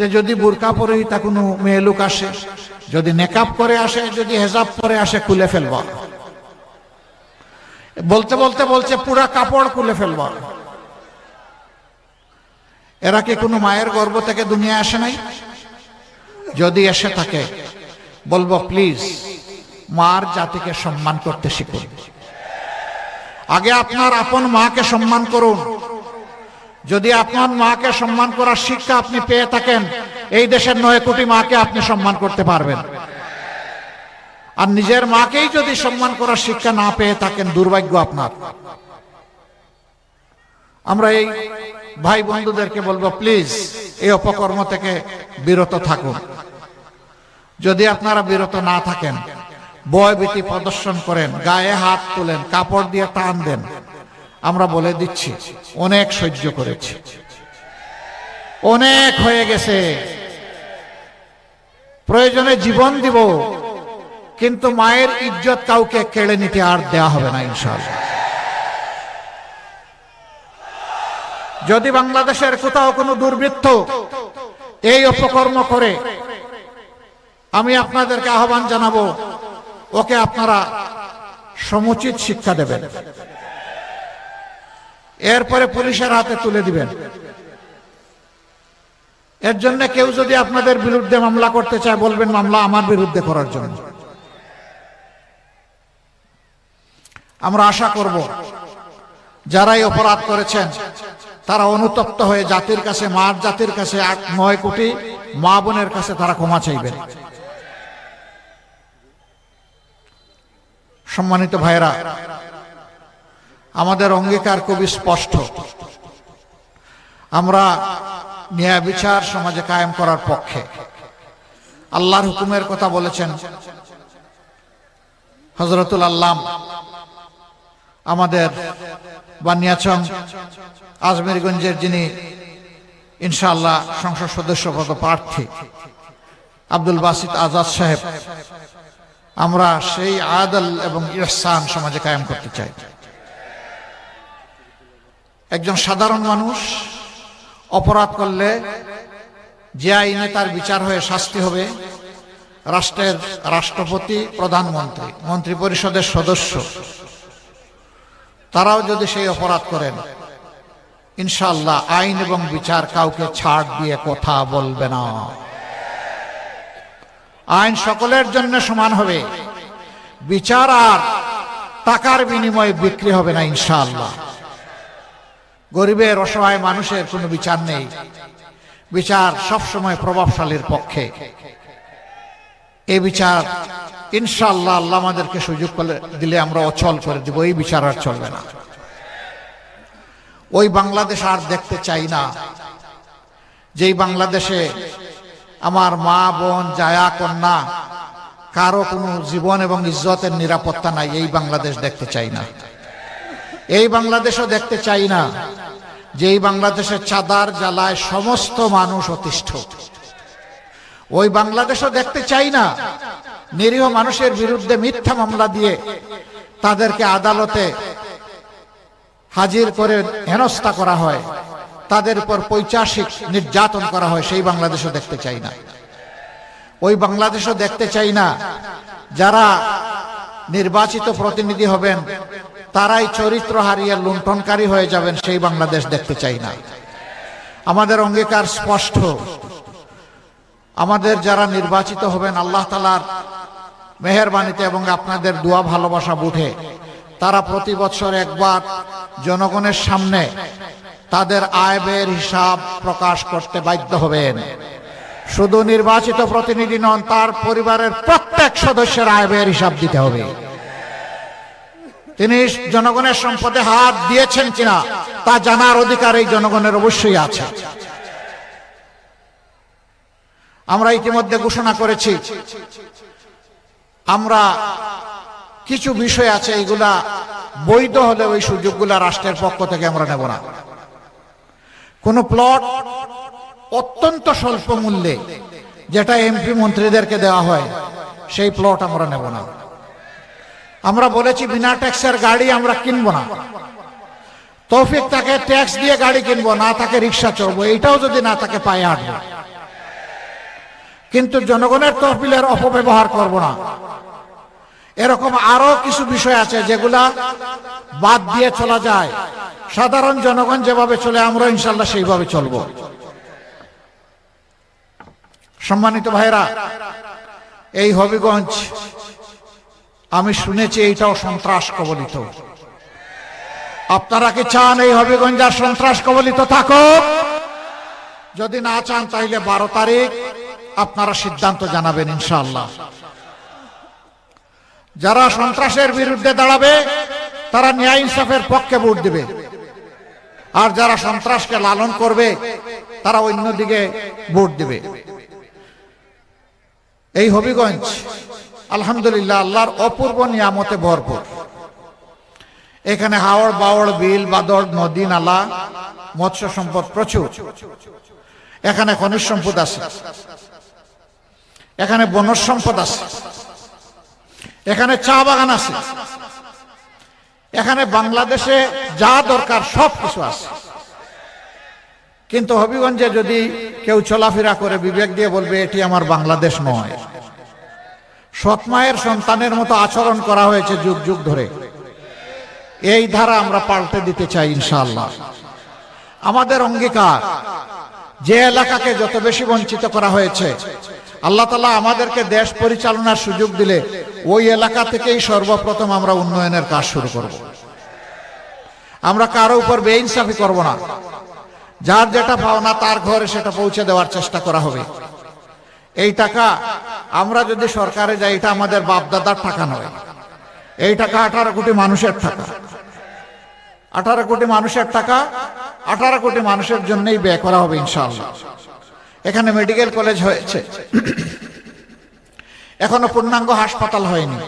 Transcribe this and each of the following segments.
যে যদি বোরকা পরে তা কোনো মেয়ে লোক আসে, যদি নেকাপ করে আসে, যদি হেজাব পরে আসে, খুলে ফেলবা। বলতে বলতে বলছে, পুরা কাপড় খুলে ফেলবা। এরা কি কোনো মায়ের গর্ভ থেকে দুনিয়া আসে নাই? যদি এসে থাকে, বলব, প্লিজ, মার জাতিকে সম্মান করতে শিখুন। আগে আপনার আপন মাকে সম্মান করুন যদি আপনার মাকে সম্মান করার শিক্ষা আপনি পেয়ে থাকেন, এই দেশের নয় কোটি মাকে আপনি সম্মান করতে পারবেন। আর নিজের মাকেই যদি সম্মান করার শিক্ষা না পেয়ে থাকেন, দুর্ভাগ্য আপনার। আমরা এই ভাই বন্ধুদেরকে বলব, প্লিজ, এই অপকর্ম থেকে বিরত থাকুন। যদি আপনারা বিরত না থাকেন ভয়ভীতি প্রদর্শন করেন, গায়ে হাত তোলেন, কাপড় দিয়ে টান দেন আমরা বলে দিচ্ছি, অনেক সহ্য করেছি। অনেক হয়ে গেছে। প্রয়োজনে জীবন দিব, কিন্তু মায়ের ইজ্জত কাউকে কেড়ে নিতে আর দেয়া হবে না, ইনশাআল্লাহ। যদি বাংলাদেশের কোথাও কোনো দুর্বৃত্ত এই অপকর্ম করে, আমি আপনাদেরকে আহ্বান জানাব, ওকে আপনারা সমুচিত শিক্ষা দেবেন। এরপরে পুলিশের হাতে তুলে দিবেন। এর জন্য কেউ যদি আপনাদের বিরুদ্ধে মামলা করতে চায়, বলবেন মামলা আমার বিরুদ্ধে করার জন্য। আমরা আশা করব যারাই অপরাধ করেছেন, তারা অনুতপ্ত হয়ে জাতির কাছে, মার জাতির কাছে এক নয় কোটি মা বোনের কাছে তারা ক্ষমা চাইবেন। সম্মানিত ভাইরা আমাদের অঙ্গীকার খুবই স্পষ্ট। আমরা ন্যায় বিচার সমাজে কায়েম করার পক্ষে। আল্লাহর হুকুমের কথা বলেছেন। হজরতুল আল্লাম আমাদের বানিয়াচং আজমেরগঞ্জের যিনি ইনশাআল্লাহ সংসদ সদস্য পদ প্রার্থী আব্দুল বাসিদ আজাদ সাহেব, আমরা সেই আদল এবং ইহসান সমাজে কায়েম করতে চাই। একজন সাধারণ মানুষ অপরাধ করলে যে আইনে তার বিচার হয়ে শাস্তি হবে, রাষ্ট্রের রাষ্ট্রপতি, প্রধানমন্ত্রী মন্ত্রী পরিষদের সদস্য, তারাও যদি সেই অপরাধ করেন ইনশাল্লাহ আইন এবং বিচার কাউকে ছাড় দিয়ে কথা বলবে না। আইন সকলের জন্য সমান হবে। বিচার আর টাকার বিনিময়ে বিক্রি হবে না ইনশাআল্লাহ। গরিবের অসহায় মানুষের কোনো বিচার নেই। বিচার সবসময় প্রভাবশালীর পক্ষে। এই বিচার ইনশাল্লাহ আল্লাহ আমাদেরকে সুযোগ করে দিলে আমরা অচল করে দিব, এই বিচার আর চলবে না। ওই বাংলাদেশ আর দেখতে চাই না। যেই বাংলাদেশে আমার মা, বোন, জায়া, কন্যা, কারও কোনো জীবন এবং ইজ্জতের নিরাপত্তা নাই, এই বাংলাদেশ দেখতে চাই না। এই বাংলাদেশও দেখতে চাই না যে এই বাংলাদেশের চাঁদার জ্বালায় সমস্ত মানুষ অতিষ্ঠ। ওই বাংলাদেশও দেখতে চাই না নিরীহ মানুষের বিরুদ্ধে মিথ্যা মামলা দিয়ে তাদেরকে আদালতে হাজির করে হেনস্থা করা হয়। তাদের উপর পৈচাসিক নির্যাতন করা হয়, সেই বাংলাদেশও দেখতে চাই না। ওই বাংলাদেশও দেখতে চাই না যারা নির্বাচিত প্রতিনিধি হবেন তারাই চরিত্র হারিয়ে লুণ্ঠনকারী হয়ে যাবেন, সেই বাংলাদেশ দেখতে চাই না। আমাদের অঙ্গীকার স্পষ্ট। আমাদের যারা নির্বাচিত হবেন, আল্লাহ তালার মেহরবানিতে এবং আপনাদের দোয়া ভালোবাসা বুঝে তারা প্রতি বছর একবার জনগণের সামনে তাদের আয় ব্যয়ের হিসাব প্রকাশ করতে বাধ্য হবেন। শুধু নির্বাচিত প্রতিনিধি নন, তার পরিবারের প্রত্যেক সদস্যের আয় ব্যয়ের হিসাব দিতে হবে। তিনি জনগণের সম্পদে হাত দিয়েছেন কিনা তা জানার অধিকার এই জনগণের অবশ্যই আছে। আমরা ইতিমধ্যে ঘোষণা করেছি, আমরা কিছু বিষয় আছে এইগুলা বৈধ হলে ওই সুযোগগুলা রাষ্ট্রের পক্ষ থেকে আমরা নেব না। কোন প্লট অত্যন্ত স্বল্প মূল্যে, যেটা এমপি মন্ত্রীদেরকে দেওয়া হয়, সেই প্লট আমরা নেব না। আমরা বলেছি বিনা ট্যাক্সের গাড়ি আমরা কিনবো না। তৌফিক তাকে ট্যাক্স দিয়ে গাড়ি কিনবো, না তাকে রিক্সা চড়বো, এইটাও যদি না তাকে পায়ে হাঁটবো কিন্তু জনগণের তহবিলের অপব্যবহার করব না। এরকম আরও কিছু বিষয় আছে যেগুলা বাদ দিয়ে চলা যায়। সাধারণ জনগণ যেভাবে চলে, আমরা ইনশাল্লাহ সেইভাবে চলব। সম্মানিত ভাইরা এই হবিগঞ্জ আমি শুনেছি এইটাও সন্ত্রাস কবলিত। আপনারা কি চান এই হবিগঞ্জ আর সন্ত্রাস কবলিত থাকুক যদি না চান তাইলে বারো তারিখ আপনারা সিদ্ধান্ত জানাবেন, ইনশাআল্লাহ। যারা সন্ত্রাসের বিরুদ্ধে দাঁড়াবে, তারা ন্যায় ইনসাফের পক্ষে ভোট দিবে। আর যারা সন্ত্রাসকে লালন করবে, তারা অন্যদিকে ভোট দিবে। এই হবিগঞ্জ, আলহামদুলিল্লাহ, আল্লাহর অপূর্ব নিয়ামতে ভরপুর। এখানে হাওড়, বাওড়, বিল, বাদর, নদী, নালা, মৎস্য সম্পদ প্রচুর। এখানে খনিজ সম্পদ আছে। এখানে বনজ সম্পদ আছে। এখানে চা বাগান আছে। এখানে বাংলাদেশে যা দরকার সব কিছু আছে। কিন্তু হবিগঞ্জে যদি কেউ চলাফেরা করে, বিবেক দিয়ে বলবে, এটি আমার বাংলাদেশ নয়। সৎমায়ের সন্তানের মতো আচরণ করা হয়েছে যুগ যুগ ধরে। এই ধারা আমরা পাল্টে দিতে চাই ইনশাল্লাহ আমাদের অঙ্গীকার, যে এলাকাকে যত বেশি বঞ্চিত করা হয়েছে, আল্লাহ তালা আমাদেরকে দেশ পরিচালনার সুযোগ দিলে ওই এলাকা থেকেই সর্বপ্রথম আমরা উন্নয়নের কাজ শুরু করব। আমরা কারও উপর বেইনসাফি করব না। যার যেটা পাওনা তার ঘরে সেটা পৌঁছে দেওয়ার চেষ্টা করা হবে। এই টাকা আমরা যদি সরকারে যাই, এটা আমাদের বাপদাদার টাকা নয়। এই টাকা আঠারো কোটি মানুষের টাকা। আঠারো কোটি মানুষের টাকা, আঠারো কোটি মানুষের জন্যই ব্যয় করা হবে ইনশাআল্লাহ। এখানে মেডিকেল কলেজ হয়েছে। এখনও পূর্ণাঙ্গ হাসপাতাল হয়নি।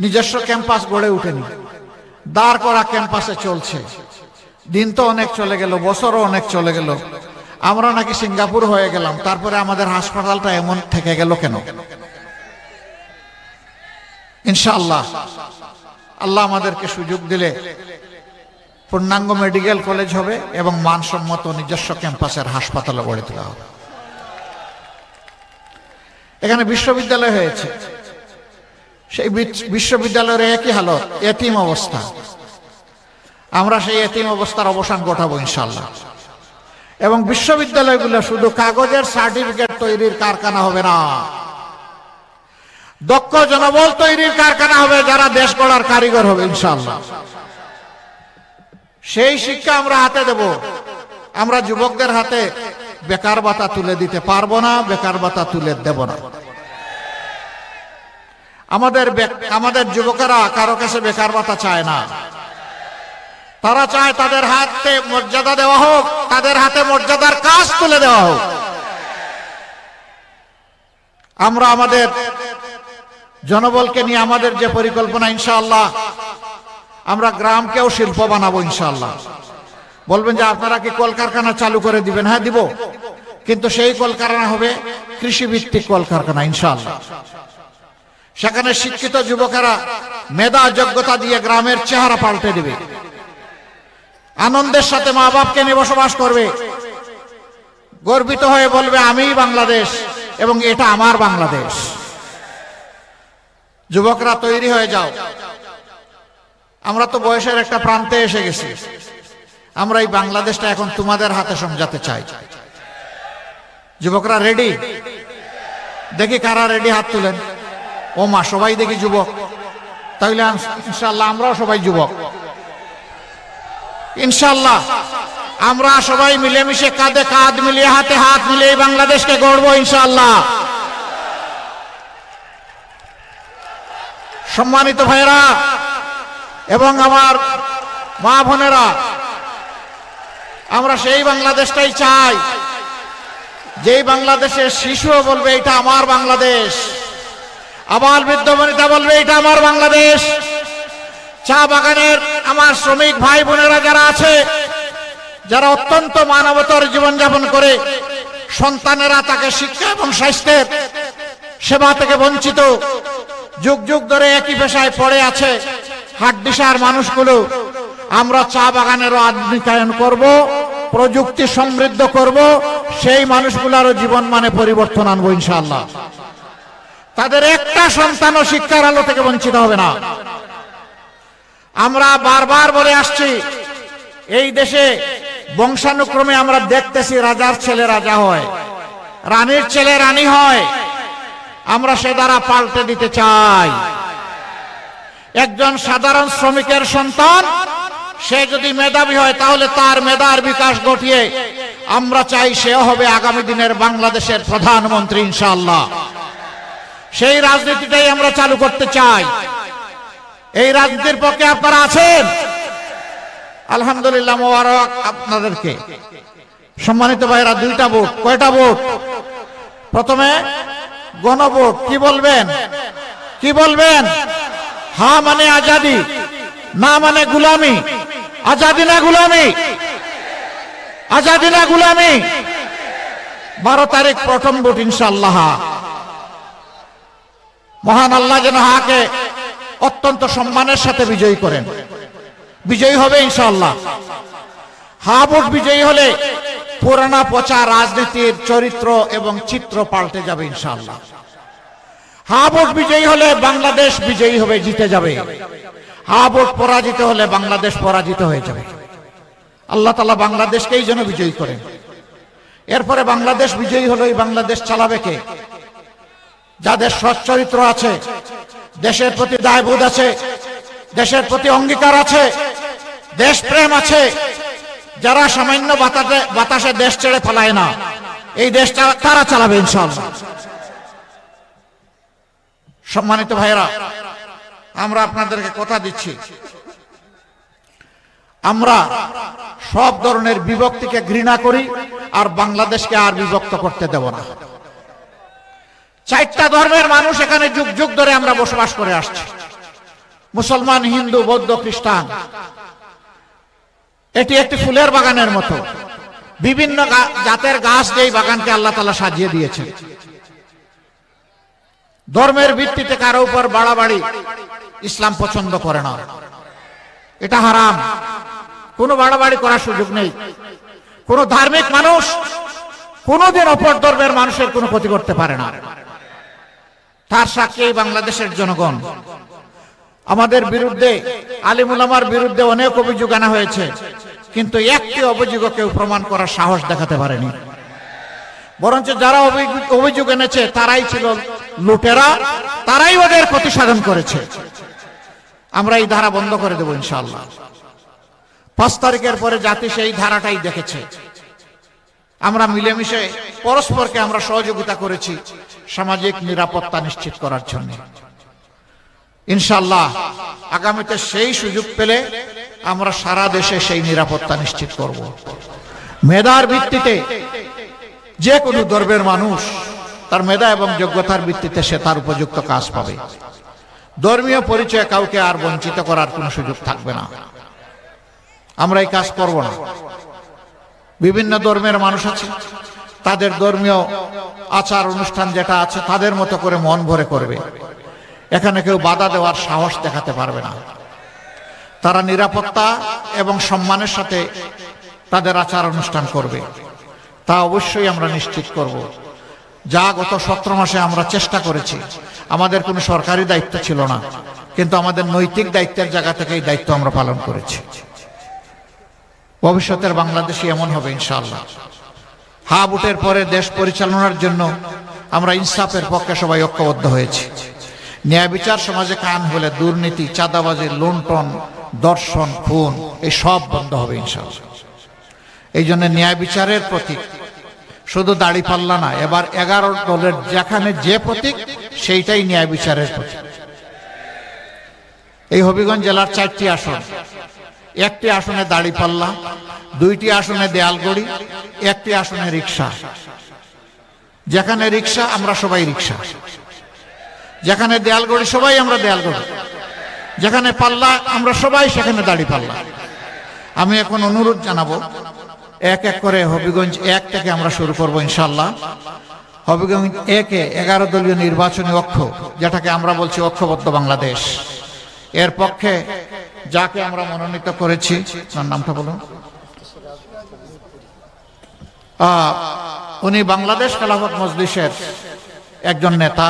নিজস্ব ক্যাম্পাস গড়ে উঠেনি। দাঁড় করা ক্যাম্পাসে চলছে। দিন তো অনেক চলে গেল, বছরও অনেক চলে গেল। আমরা নাকি সিঙ্গাপুর হয়ে গেলাম, তারপরে আমাদের হাসপাতালটা এমন থেকে গেল কেন? ইনশাআল্লাহ। আল্লাহ আমাদেরকে সুযোগ দিলে পূর্ণাঙ্গ মেডিকেল কলেজ হবে এবং মানসম্মত নিজস্ব ক্যাম্পাসের হাসপাতালে গড়ে তোলা হবে। এখানে বিশ্ববিদ্যালয় হয়েছে। সেই বিশ্ববিদ্যালয়ের একই হালত, এতিম অবস্থা। আমরা সেই এতিম অবস্থার অবসান ঘটাবো ইনশাল্লাহ এবং বিশ্ববিদ্যালয়গুলো শুধু কাগজের সার্টিফিকেট তৈরির কারখানা হবে না। দক্ষ জনবল তৈরির কারখানা হবে, যারা দেশ গড়ার কারিগর হবে ইনশাল্লাহ সেই শিক্ষা আমরা হাতে দেব। আমরা যুবকদের হাতে বেকার ভাতা তুলে দিতে পারব না, বেকার ভাতা তুলে দেব না। আমাদের আমাদের যুবকেরা কারও কাছে বেকার ভাতা চায় না। তারা চায় তাদের হাতে মর্যাদা দেওয়া হোক, তাদের হাতে মর্যাদার কাজ তুলে দেওয়া হোক। আমরা আমাদের জনবলকে নিয়ে আমাদের যে পরিকল্পনা, ইনশাআল্লাহ, আমরা গ্রামকেও শিল্প বানাবো, ইনশাআল্লাহ। বলবেন যে আপনারা কি কলকারখানা চালু করে দিবেন? হ্যাঁ দিব। কিন্তু সেই কলকারখানা হবে কৃষি ভিত্তিক কলকারখানা, ইনশাআল্লাহ। সেখানে শিক্ষিত যুবকেরা মেধা, যোগ্যতা দিয়ে গ্রামের চেহারা পাল্টে দিবে। আনন্দের সাথে মা বাপকে নিয়ে বসবাস করবে। গর্বিত হয়ে বলবে, আমি বাংলাদেশ এবং এটা আমার বাংলাদেশ। যুবকরা তৈরি হয়ে যাও। আমরা তো বয়সের একটা প্রান্তে এসে গেছি। আমরা এই বাংলাদেশটা এখন তোমাদের হাতে সমঝাতে চাই। যুবকরা রেডি? দেখি কারা রেডি হাত তুলেন। ও মা সবাই দেখি যুবক। তাহলে ইনশাল্লাহ আমরাও সবাই যুবক। ইনশাল্লাহ আমরা সবাই মিলেমিশে কাঁধে কাঁধ মিলিয়ে, হাতে হাত মিলিয়ে বাংলাদেশকে গড়বো ইনশাল্লাহ সম্মানিত ভাইরা এবং আমার মা বোনেরা, আমরা সেই বাংলাদেশটাই চাই, যেই বাংলাদেশের শিশুও বলবে, এটা আমার বাংলাদেশ। আবার বৃদ্ধ বনিতা বলবে, এটা আমার বাংলাদেশ। চা বাগানের আমার শ্রমিক ভাই বোনেরা যারা আছে, যারা অত্যন্ত মানবতর জীবনযাপন করে সন্তানেরা তাকে শিক্ষা এবং স্বাস্থ্যের সেবা থেকে বঞ্চিত, যুগ যুগ ধরে একই পেশায় পড়ে আছে, হাড্ডিসার মানুষগুলো, আমরা চা বাগানেরও আধুনিকায়ন করব, প্রযুক্তি সমৃদ্ধ করব, সেই মানুষগুলারও জীবন মানে পরিবর্তন আনব ইনশাআল্লাহ। তাদের একটা সন্তানও শিক্ষার আলো থেকে বঞ্চিত হবে না। আমরা বারবার বলে আসছি, এই দেশে বংশানুক্রমে আমরা দেখতেছি রাজার ছেলে রাজা হয়, রানীর ছেলে রানী হয়, আমরা সে দ্বারা পাল্টে দিতে চাই। একজন সাধারণ শ্রমিকের সন্তান, সে যদি মেধাবী হয়, তাহলে তার মেধার বিকাশ ঘটিয়ে আমরা চাই সেও হবে আগামী দিনের বাংলাদেশের প্রধানমন্ত্রী ইনশাল্লাহ সেই রাজনীতিটাই আমরা চালু করতে চাই। এই রাজনীতির পক্ষে আপনারা আছেন? আলহামদুলিল্লাহ, মোবারক আপনাদেরকে। সম্মানিত ভাইরা দুইটা ভোট, কয়টা ভোট? প্রথমে গণভোট, কি বলবেন? কি বলবেন? হা মানে আজাদি, না মানে গুলামি। আজাদি না গুলামি? আজাদি না গুলামি? বারো তারিখ প্রথম ভোট ইনশাল্লাহ মহান আল্লাহ যেন হাকে অত্যন্ত সম্মানের সাথে বিজয়ী করেন। বিজয়ী হবে ইনশাল্লাহ হা ভোট বিজয়ী হলে পুরানা পচা রাজনীতির চরিত্র এবং চিত্র পাল্টে যাবে ইনশাল্লাহ হা ভোট বিজয়ী হলে বাংলাদেশ বিজয়ী হবে, জিতে যাবে। হা ভোট পরাজিত হলে বাংলাদেশ পরাজিত হয়ে যাবে। আল্লাহ তালা বাংলাদেশকেই যেন বিজয়ী করেন। এরপরে বাংলাদেশ বিজয়ী হলো এই বাংলাদেশ চালাবে কে? যাদের সচ্চরিত্র আছে, দেশের প্রতি দায়বোধ আছে, দেশের প্রতি অঙ্গীকার আছে, দেশপ্রেম আছে, যারা সামান্য বাতাসে বাতাসে দেশ ছেড়ে ফেলায় না, এই দেশটা তারা চালাবে ইনশাল্লাহ সম্মানিত ভাইরা আমরা আপনাদেরকে কথা দিচ্ছি। আমরা সব ধরনের বিভক্তিকে ঘৃণা করি আর বাংলাদেশকে আর বিভক্ত করতে দেব না। চারটা ধর্মের মানুষ এখানে যুগ যুগ ধরে আমরা বসবাস করে আসছি। মুসলমান, হিন্দু, বৌদ্ধ, খ্রিস্টান। এটি একটি ফুলের বাগানের মতো। বিভিন্ন জাতের গাছ দিয়ে বাগানকে আল্লাহ তালা সাজিয়ে দিয়েছেন। ধর্মের ভিত্তিতে কারও উপর বাড়াবাড়ি ইসলাম পছন্দ করে না। এটা হারাম। কোনো বাড়াবাড়ি করার সুযোগ নেই। কোন ধার্মিক মানুষ কোনোদিন অপর ধর্মের মানুষের কোনো ক্ষতি করতে পারে না। তার সাক্ষী বাংলাদেশের জনগণ? আমাদের বিরুদ্ধে আলিমুলামার বিরুদ্ধে অনেক অভিযোগ আনা হয়েছে, কিন্তু একটি অভিযোগ কেউ প্রমাণ করার সাহস দেখাতে পারেনি। বরঞ্চ যারা অভিযোগ এনেছে, তারাই ছিল লুটেরা, তারাই ওদের ক্ষতি সাধন করেছে। আমরা এই ধারা বন্ধ করে দেবো ইনশাল্লাহ পাঁচ তারিখের পরে জাতি সেই ধারাটাই দেখেছে। আমরা মিলেমিশে পরস্পরকে আমরা সহযোগিতা করেছি সামাজিক নিরাপত্তা নিশ্চিত করার জন্য। ইনশাল্লাহ আগামীতে সেই সুযোগ পেলে আমরা সারা দেশে সেই নিরাপত্তা নিশ্চিত করব। মেধার ভিত্তিতে যে কোনো ধর্মের মানুষ তার মেধা এবং যোগ্যতার ভিত্তিতে সে তার উপযুক্ত কাজ পাবে। ধর্মীয় পরিচয়ে কাউকে আর বঞ্চিত করার কোনো সুযোগ থাকবে না। আমরা এই কাজ করব না। বিভিন্ন ধর্মের মানুষ আছে। তাদের ধর্মীয় আচার অনুষ্ঠান যেটা আছে, তাদের মতো করে মন ভরে করবে। এখানে কেউ বাধা দেওয়ার সাহস দেখাতে পারবে না। তারা নিরাপত্তা এবং সম্মানের সাথে তাদের আচার অনুষ্ঠান করবে। তা অবশ্যই আমরা নিশ্চিত করব। যা গত সতেরো মাসে আমরা চেষ্টা করেছি। আমাদের কোনো সরকারি দায়িত্ব ছিল না। কিন্তু আমাদের নৈতিক দায়িত্বের জায়গা থেকে এই দায়িত্ব আমরা পালন করেছি। ভবিষ্যতের বাংলাদেশে এমন হবে ইনশাআল্লাহ। হা বুটের পরে দেশ পরিচালনার জন্য আমরা ইনসাফের পক্ষে সবাই ঐক্যবদ্ধ হয়েছি। ন্যায় বিচার সমাজে কান হলে দুর্নীতি, চাঁদাবাজি, লুণ্ঠন, দর্শন, খুন, এই সব বন্ধ হবে ইনশাআল্লাহ। এই জন্য ন্যায় বিচারের প্রতীক শুধু দাড়ি পাল্লা না, এবার এগারো দলের যেখানে যে প্রতীক, সেইটাই ন্যায় বিচারের প্রতীক। এই হবিগঞ্জ জেলার চারটি আসন একটি আসনে দাড়ি পাল্লা, দুইটি আসনে দেয়ালগড়ি একটি আসনে রিক্সা। যেখানে রিক্সা, আমরা সবাই রিক্সা। যেখানে দেয়ালগড়ি সবাই আমরা দেয়ালগড়ি যেখানে পাল্লা, আমরা সবাই সেখানে দাড়ি পাল্লা। আমি এখন অনুরোধ জানাব, এক এক করে হবিগঞ্জ এক থেকে আমরা শুরু করব ইনশাল্লাহ হবিগঞ্জ একে এগারো দলীয় নির্বাচনী অক্ষ, যেটাকে আমরা বলছি অক্ষবদ্ধ বাংলাদেশ। এর পক্ষে যাকে আমরা মনোনীত করেছি তার নামটা বলুন। উনি বাংলাদেশ খেলাফত মজলিসের একজন নেতা,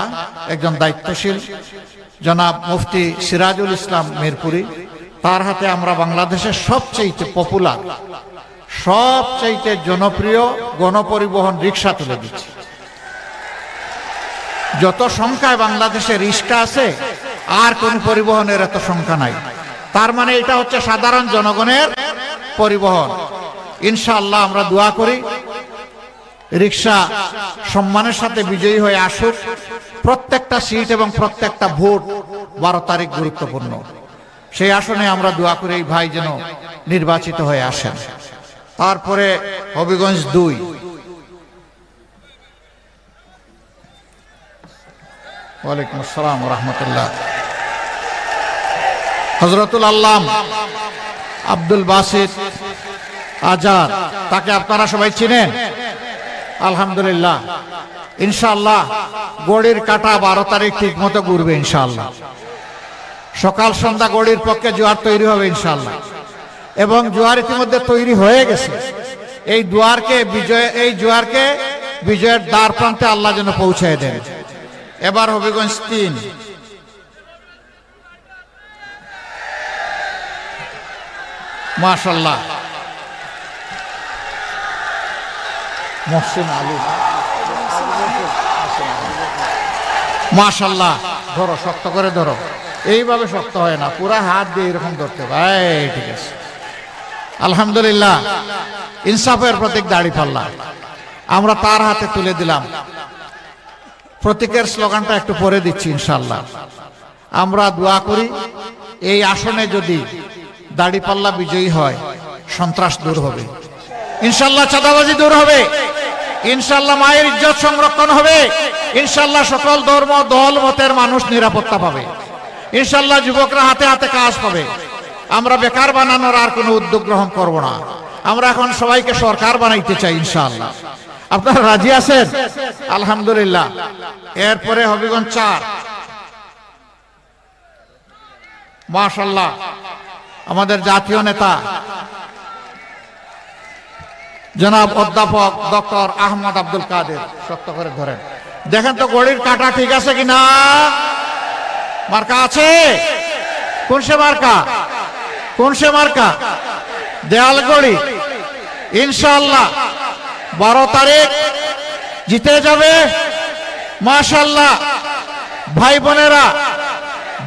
একজন দায়িত্বশীল, জনাব মুফতি সিরাজুল ইসলাম মিরপুরি। তার হাতে আমরা বাংলাদেশের সবচেয়ে পপুলার সবচাইতে জনপ্রিয় গণপরিবহন রিক্সা তুলে দিচ্ছি। যত সংখ্যায় বাংলাদেশে রিক্সা আছে, আর কোন পরিবহনের এত সংখ্যা নাই। তার মানে এটা হচ্ছে সাধারণ জনগণের পরিবহন। ইনশাআল্লাহ আমরা দোয়া করি, রিক্সা সম্মানের সাথে বিজয়ী হয়ে আসুক। প্রত্যেকটা সিট এবং প্রত্যেকটা ভোট বারো তারিখ গুরুত্বপূর্ণ। সেই আসনে আমরা দোয়া করি এই ভাই যেন নির্বাচিত হয়ে আসেন। তারপরে হবিগঞ্জ দুই। ওয়ালাইকুম আসসালাম রহমতুল্লাহ। হজরতুল আল্লাম আব্দুল বাসিদ আজাদ, তাকে আপনারা সবাই চিনেন? আলহামদুলিল্লাহ। ইনশাল্লাহ গড়ির কাটা বারো তারিখ ঠিক মতো ঘুরবে ইনশাল্লাহ সকাল সন্ধ্যা গড়ির পক্ষে জোয়ার তৈরি হবে ইনশাল্লাহ এবং জোয়ার ইতিমধ্যে তৈরি হয়ে গেছে। এই দুয়ারকে বিজয়, এই জোয়ারকে বিজয়ের দ্বার প্রান্তে আল্লাহ যেন পৌঁছায় দেন। এবার হবিগঞ্জ তিন। মাশাল্লাহ মহসিন আলী। মাশাল্লাহ ধরো শক্ত করে ধরো। এইভাবে শক্ত হয় না পুরা হাত দিয়ে এরকম ধরতে এই ঠিক আছে। আলহামদুলিল্লাহ ইনসাফের প্রতীক দাড়ি পাল্লা। আমরা তার হাতে তুলে দিলাম। প্রতীকের স্লোগানটা একটু পরে দিচ্ছি ইনশাল্লাহ আমরা দোয়া করি এই আসনে যদি দাড়িপাল্লা বিজয়ী হয়, সন্ত্রাস দূর হবে। ইনশাল্লাহ চাঁদাবাজি দূর হবে। ইনশাল্লাহ মায়ের ইজ্জত সংরক্ষণ হবে। ইনশাল্লাহ সকল ধর্ম, দল, মতের মানুষ নিরাপত্তা পাবে। ইনশাল্লাহ যুবকরা হাতে হাতে কাজ পাবে। আমরা বেকার বানানোর আর কোনো উদ্যোগ গ্রহণ করব না। আমরা এখন সবাইকে সরকার বানাইতে চাই ইনশাআল্লাহ আপনারা রাজি আছেন? আলহামদুলিল্লাহ। এরপরে হবিগঞ্জ চার। মাশাল্লাহ। আমাদের জাতীয় নেতা। জনাব অধ্যাপক ডক্টর আহমদ আব্দুল কাদের, শক্ত করে ধরেন। দেখেন তো গড়ির কাটা ঠিক আছে কিনা মার্কা আছে? কোন সে মার্কা? কোন সে মার্কা? দেয়াল গড়ি ইনশাল্লাহ বারো তারিখ জিতে যাবে। মাশাল্লাহ ভাই বোনেরা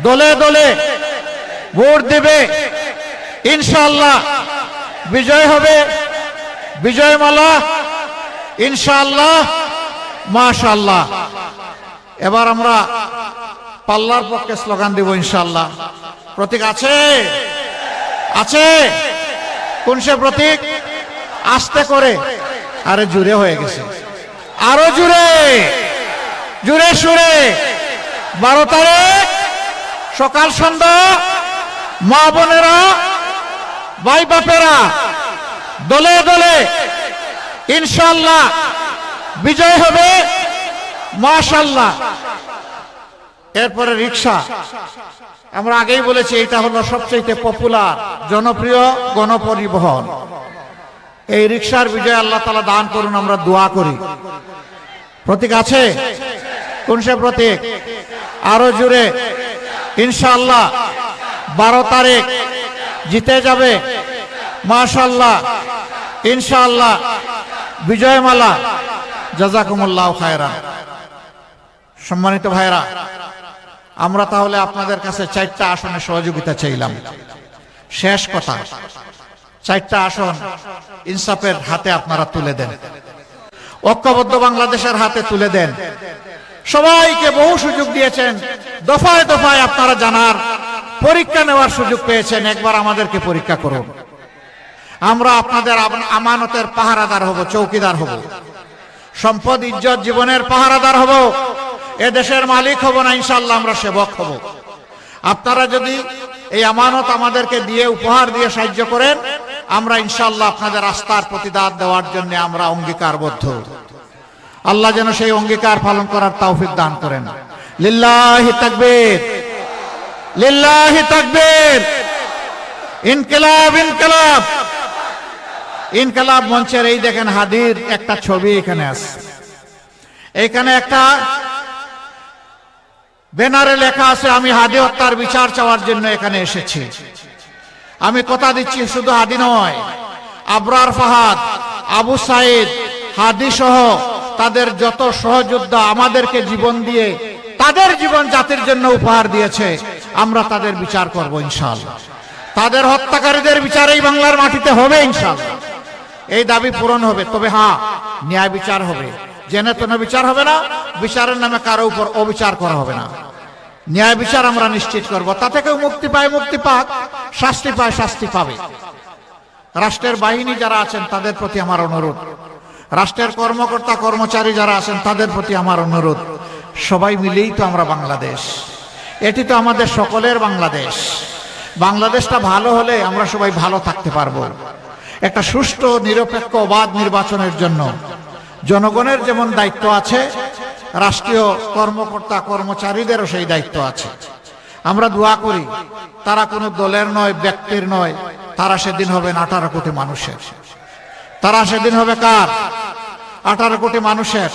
দলে দলে ভোট দেবে। ইনশাল্লাহ বিজয় হবে। বিজয় মালা। ইনশাল্লাহ মাশাল্লাহ এবার আমরা পাল্লার পক্ষে স্লোগান দিব ইনশাল্লাহ প্রতীক আছে? আছে? কোন সে প্রতীক? আস্তে করে। আরে জুড়ে হয়ে গেছে। আরও জুড়ে। জুড়ে সুরে। বারো তারিখ, সকাল সন্ধ্যা, মা বোনেরা ভাই বাপেরা, দলে দলে ইনশাল্লাহ বিজয় হবে মাশাল্লাহ এরপরে রিক্সা। আমরা আগেই বলেছি, এটা হলো সবচেয়ে পপুলার জনপ্রিয় গণপরিবহন। এই রিক্সার বিজয় আল্লাহ তালা দান করুন, আমরা দোয়া করি। প্রতীক আছে? কোন সে প্রতীক? আরও জুড়ে ইনশাআল্লাহ, বারো তারিখ জিতে যাবে। মাশাল্লাহ ইনশাআল্লাহ। বিজয়মালা। জাজাকুমুল্লাহ খায়রা সম্মানিত ভাইরা আমরা তাহলে আপনাদের কাছে চারটা আসনে সহযোগিতা চাইলাম। শেষ কথা, চারটা আসন ইনসাফের হাতে আপনারা তুলে দেন। ঐক্যবদ্ধ বাংলাদেশের হাতে তুলে দেন। সবাইকে বহু সুযোগ দিয়েছেন। দফায় দফায় আপনারা জানার পরীক্ষা নেওয়ার সুযোগ পেয়েছেন, একবার আমাদেরকে পরীক্ষা করুন। আমরা আপনাদের আমানতের পাহারাদার হব, চৌকিদার হব। সম্পদ, ইজ্জত, জীবনের পাহারাদার হব। এ দেশের মালিক হব না ইনশাল্লাহ আমরা সেবক হব। আপনারা যদি এই আমানত আমাদেরকে দিয়ে, উপহার দিয়ে সাহায্য করেন, আমরা ইনশাল্লাহ আপনাদের আস্থার প্রতিদান দেওয়ার জন্য আমরা অঙ্গীকারবদ্ধ। আল্লাহ যেন সেই অঙ্গীকার পালন করার তৌফিক দান করেন। লিল্লাহি তাকবীর। মঞ্চের এই দেখেন হাদির একটা ছবি এখানে আছে। এখানে একটা ব্যানারে লেখা আছে, আমি হাদি হত্যার বিচার চাওয়ার জন্য এখানে এসেছি। আমি কথা দিচ্ছি শুধু হাদি নয়, আবরার ফাহাদ, আবু সাইদ, হাদি সহ তাদের যত সহযোদ্ধা আমাদেরকে জীবন দিয়ে, তাদের জীবন জাতির জন্য উপহার দিয়েছে। আমরা তাদের বিচার করব ইনশাআল্লাহ। তাদের হত্যাকারীদের বিচার এই বাংলার মাটিতে হবে ইনশাআল্লাহ। এই দাবি পূরণ হবে। তবে হ্যাঁ ন্যায় বিচার হবে। জেনে তেনে বিচার হবে না, বিচারের নামে কারও উপর অবিচার করা হবে না। ন্যায় বিচার আমরা নিশ্চিত করব। তাতে কেউ মুক্তি পায় মুক্তি পাক, শাস্তি পায় শাস্তি পাবে। রাষ্ট্রের বাহিনী যারা আছেন, তাদের প্রতি আমার অনুরোধ। রাষ্ট্রের কর্মকর্তা, কর্মচারী যারা আছেন, তাদের প্রতি আমার অনুরোধ। সবাই মিলেই তো আমরা বাংলাদেশ। এটি তো আমাদের সকলের বাংলাদেশ। বাংলাদেশটা ভালো হলে আমরা সবাই ভালো থাকতে পারব। একটা সুষ্ঠু, নিরপেক্ষ অবাধ নির্বাচনের জন্য। জনগণের যেমন দায়িত্ব আছে, রাষ্ট্রীয় কর্মকর্তা, কর্মচারীদেরও সেই দায়িত্ব আছে। আমরা দোয়া করি, তারা কোনো দলের নয়, ব্যক্তির নয়, তারা সেদিন হবেন আঠারো কোটি মানুষের। তারা সেদিন হবে কার? আঠারো কোটি মানুষের।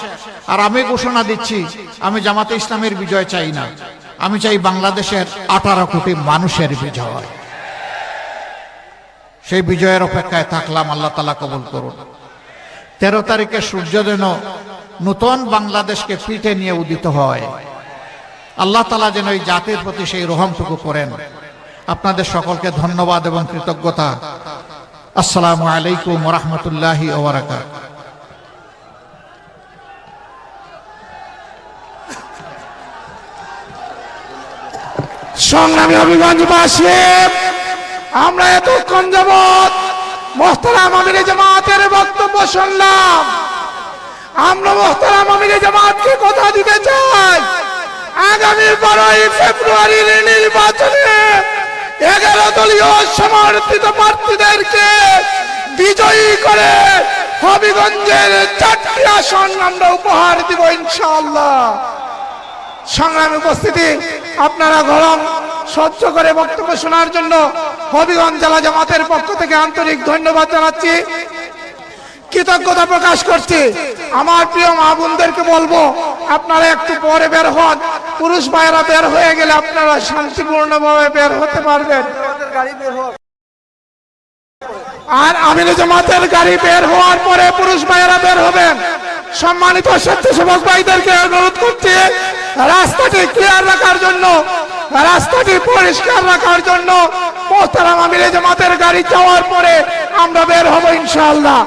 আর আমি ঘোষণা দিচ্ছি, আমি জামাতে ইসলামের বিজয় চাই না। আমি চাই বাংলাদেশের আঠারো কোটি মানুষের বিজয়। সেই বিজয়ের অপেক্ষায় থাকলাম, আল্লাহ তালা কবুল করুন। তেরো তারিখে সূর্য যেন নতুন বাংলাদেশকে পিঠে নিয়ে উদিত হয়। আল্লাহ তালা যেন এই জাতির প্রতি সেই রহমটুকু করেন। আপনাদের সকলকে ধন্যবাদ এবং কৃতজ্ঞতা। আসসালামু আলাইকুম রহমতুল্লাহি ওবরাকাত সংগ্রামী হবিগঞ্জবাসী, আমরা এতক্ষণ যাবৎ মোহতারাম আমিরে জামাতের বক্তব্য শুনলাম। আমরা মোহতারাম আমিরে জামাতকে কথা দিতে চাই। আগামী বারোই ফেব্রুয়ারির নির্বাচনে এগারো দলীয় সমর্থিত প্রার্থীদেরকে বিজয়ী করে হবিগঞ্জের চারটি আসন আমরা উপহার দিব ইনশাআল্লাহ। সংগ্রামী উপস্থিতি, আপনারা গরম সহ্য করে বক্তব্য শোনার জন্য হবিগঞ্জ জেলা জামাতের পক্ষ থেকে আন্তরিক ধন্যবাদ জানাচ্ছি। কৃতজ্ঞতা প্রকাশ করছি। আমার প্রিয় মা বোনদেরকে বলব, আপনারা একটু পরে বের হন। পুরুষ ভাইয়েরা বের হয়ে গেলে আপনারা শান্তিপূর্ণভাবে বের হতে পারবেন। আর আমির জামাতের গাড়ি বের হওয়ার পরে পুরুষ ভাইয়েরা বের হবেন। সম্মানিত স্বেচ্ছাসেবক ভাইদেরকে অনুরোধ করছি রাস্তাটি ক্লিয়ার রাখার জন্য, রাস্তাটি পরিষ্কার রাখার জন্য মোহতারাম মিলে জামাতের গাড়ি চাওয়ার পরে আমরা বের হব ইনশাআল্লাহ।